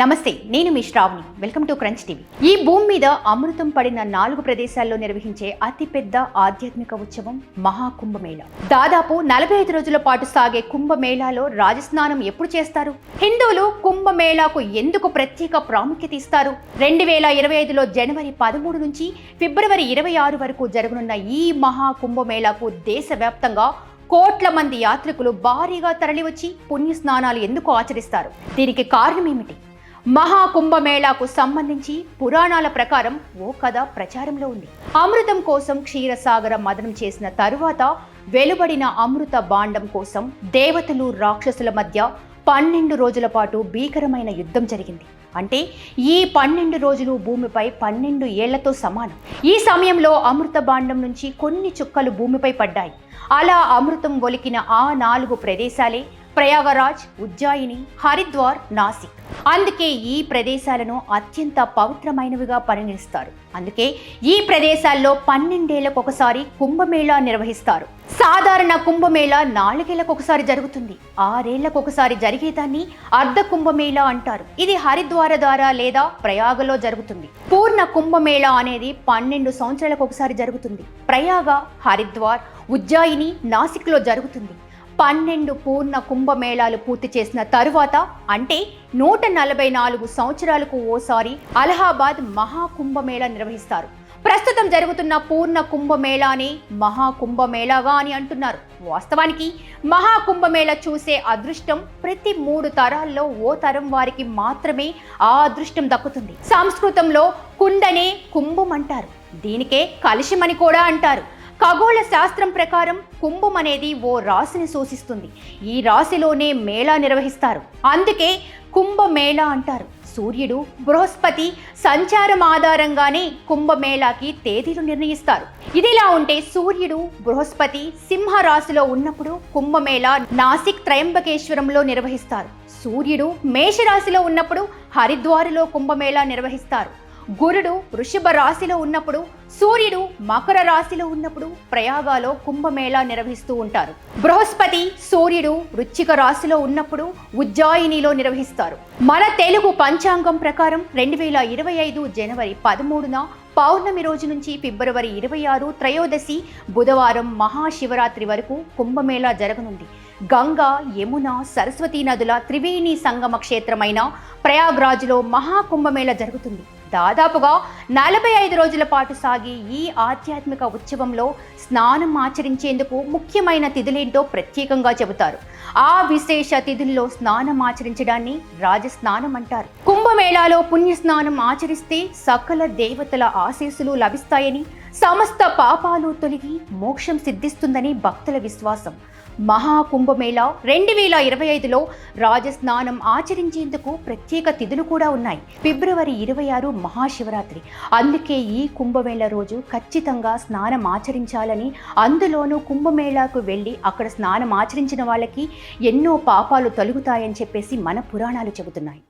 నమస్తే నేను మీ Sravani. Welcome to Crunch TV ఈ భూమి మీద అమృతం పడిన నాలుగు ప్రదేశాల్లో నిర్వహించే అతిపెద్ద ఆధ్యాత్మిక ఉత్సవం మహాకుంభమేళ. దాదాపు నలభై ఐదు రోజుల పాటు సాగే కుంభమేళాలో రాజస్నానం ఎప్పుడు చేస్తారు? హిందువులు కుంభమేళాకు ఎందుకు ప్రత్యేక ప్రాముఖ్యత ఇస్తారు? రెండు వేల ఇరవై ఐదులో జనవరి పదమూడు నుంచి ఫిబ్రవరి ఇరవై ఆరు వరకు జరగనున్న ఈ మహా కుంభమేళాకు దేశవ్యాప్తంగా కోట్ల మంది యాత్రికులు భారీగా తరలివచ్చి పుణ్య స్నానాలు ఎందుకు ఆచరిస్తారు? దీనికి కారణం ఏమిటి? మహాకుంభమేళాకు సంబంధించి పురాణాల ప్రకారం ఓ కథ ప్రచారంలో ఉంది. అమృతం కోసం క్షీరసాగర మదనం చేసిన తరువాత వెలువడిన అమృత బాండం కోసం దేవతలు రాక్షసుల మధ్య పన్నెండు రోజుల పాటు భీకరమైన యుద్ధం జరిగింది. అంటే ఈ పన్నెండు రోజులు భూమిపై పన్నెండు ఏళ్ళతో సమానం. ఈ సమయంలో అమృత బాండం నుంచి కొన్ని చుక్కలు భూమిపై పడ్డాయి. అలా అమృతం ఒలికిన ఆ నాలుగు ప్రదేశాలే ప్రయాగరాజ్ ఉజ్జాయిని హరిద్వార్ నాసిక్. అందుకే ఈ ప్రదేశాలను అత్యంత పవిత్రమైనవిగా పరిగణిస్తారు. అందుకే ఈ ప్రదేశాల్లో పన్నెండేళ్ళకు ఒకసారి కుంభమేళా నిర్వహిస్తారు. సాధారణ కుంభమేళా నాలుగేళ్ళకు ఒకసారి జరుగుతుంది. ఆరేళ్ళకు ఒకసారి జరిగేదాన్ని అర్ధ కుంభమేళా అంటారు. ఇది హరిద్వార ద్వారా లేదా ప్రయాగలో జరుగుతుంది. పూర్ణ కుంభమేళా అనేది పన్నెండు సంవత్సరాలకు ఒకసారి జరుగుతుంది. ప్రయాగ హరిద్వార్ ఉజ్జాయిని నాసిక్లో జరుగుతుంది. పన్నెండు పూర్ణ కుంభమేళాలు పూర్తి చేసిన తరువాత అంటే నూట నలభై నాలుగు సంవత్సరాలకు ఓసారి అలహాబాద్ మహాకుంభమేళా నిర్వహిస్తారు. ప్రస్తుతం జరుగుతున్న పూర్ణ కుంభమేళానే మహాకుంభమేళాగా అని అంటున్నారు. వాస్తవానికి మహాకుంభమేళ చూసే అదృష్టం ప్రతి మూడు తరాల్లో ఓ తరం వారికి మాత్రమే ఆ అదృష్టం దక్కుతుంది. సంస్కృతంలో కుండనే కుంభం అంటారు. దీనికే కలుషమని కూడా అంటారు. ఖగోళ శాస్త్రం ప్రకారం కుంభం అనేది ఓ రాశిని సూచిస్తుంది ఈ రాశిలోనే మేళా నిర్వహిస్తారు. అందుకే కుంభమేళా అంటారు. సూర్యుడు బృహస్పతి సంచారం ఆధారంగానే కుంభమేళాకి తేదీలు నిర్ణయిస్తారు. ఇదిలా ఉంటే సూర్యుడు బృహస్పతి సింహ రాశిలో ఉన్నప్పుడు కుంభమేళా నాసిక్ త్రయంబకేశ్వరంలో నిర్వహిస్తారు. సూర్యుడు మేషరాశిలో ఉన్నప్పుడు హరిద్వారులో కుంభమేళా నిర్వహిస్తారు. గురుడు వృషభ రాశిలో ఉన్నప్పుడు సూర్యుడు మకర రాశిలో ఉన్నప్పుడు ప్రయాగాలో కుంభమేళా నిర్వహిస్తూ ఉంటారు. బృహస్పతి సూర్యుడు వృచ్చిక రాశిలో ఉన్నప్పుడు ఉజ్జాయినిలో నిర్వహిస్తారు. మన తెలుగు పంచాంగం ప్రకారం రెండు వేల ఇరవై ఐదు జనవరి పదమూడున పౌర్ణమి రోజు నుంచి ఫిబ్రవరి ఇరవై ఆరు త్రయోదశి బుధవారం మహాశివరాత్రి వరకు కుంభమేళా జరగనుంది. గంగా యమున సరస్వతీ నదుల త్రివేణి సంగమ క్షేత్రమైన ప్రయాగ్రాజ్లో మహాకుంభమేళ జరుగుతుంది. దాదాపుగా నలభై ఐదు రోజుల పాటు సాగి ఈ ఆధ్యాత్మిక ఉత్సవంలో స్నానం ఆచరించేందుకు ముఖ్యమైన తిథులేంటో ప్రత్యేకంగా చెబుతారు. ఆ విశేష తిథుల్లో స్నానం ఆచరించడాన్ని రాజస్నానం అంటారు. కుంభమేళాలో పుణ్య స్నానం ఆచరిస్తే సకల దేవతల ఆశీస్సులు లభిస్తాయని సమస్త పాపాలు తొలగి మోక్షం సిద్ధిస్తుందని భక్తుల విశ్వాసం. మహాకుంభమేళ రెండు వేల ఇరవై ఐదులో రాజస్నానం ఆచరించేందుకు ప్రత్యేక తిథులు కూడా ఉన్నాయి. ఫిబ్రవరి ఇరవై ఆరు మహాశివరాత్రి. అందుకే ఈ కుంభమేళ రోజు ఖచ్చితంగా స్నానం ఆచరించాలని అందులోనూ కుంభమేళాకు వెళ్ళి అక్కడ స్నానం ఆచరించిన వాళ్ళకి ఎన్నో పాపాలు తొలుగుతాయని చెప్పేసి మన పురాణాలు చెబుతున్నాయి.